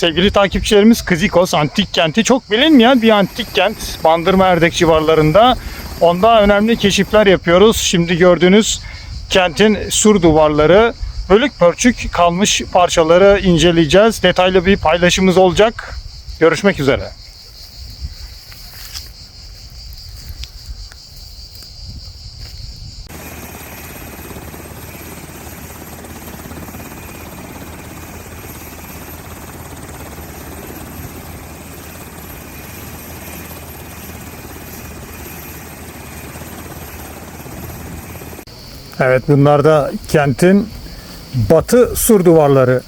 Sevgili takipçilerimiz Kızikos antik kenti çok bilinmeyen bir antik kent. Bandırma Erdek civarlarında. Onda önemli keşifler yapıyoruz. Şimdi gördüğünüz kentin sur duvarları, bölük pörçük kalmış parçaları inceleyeceğiz. Detaylı bir paylaşımımız olacak. Görüşmek üzere. Evet bunlar da kentin batı sur duvarları.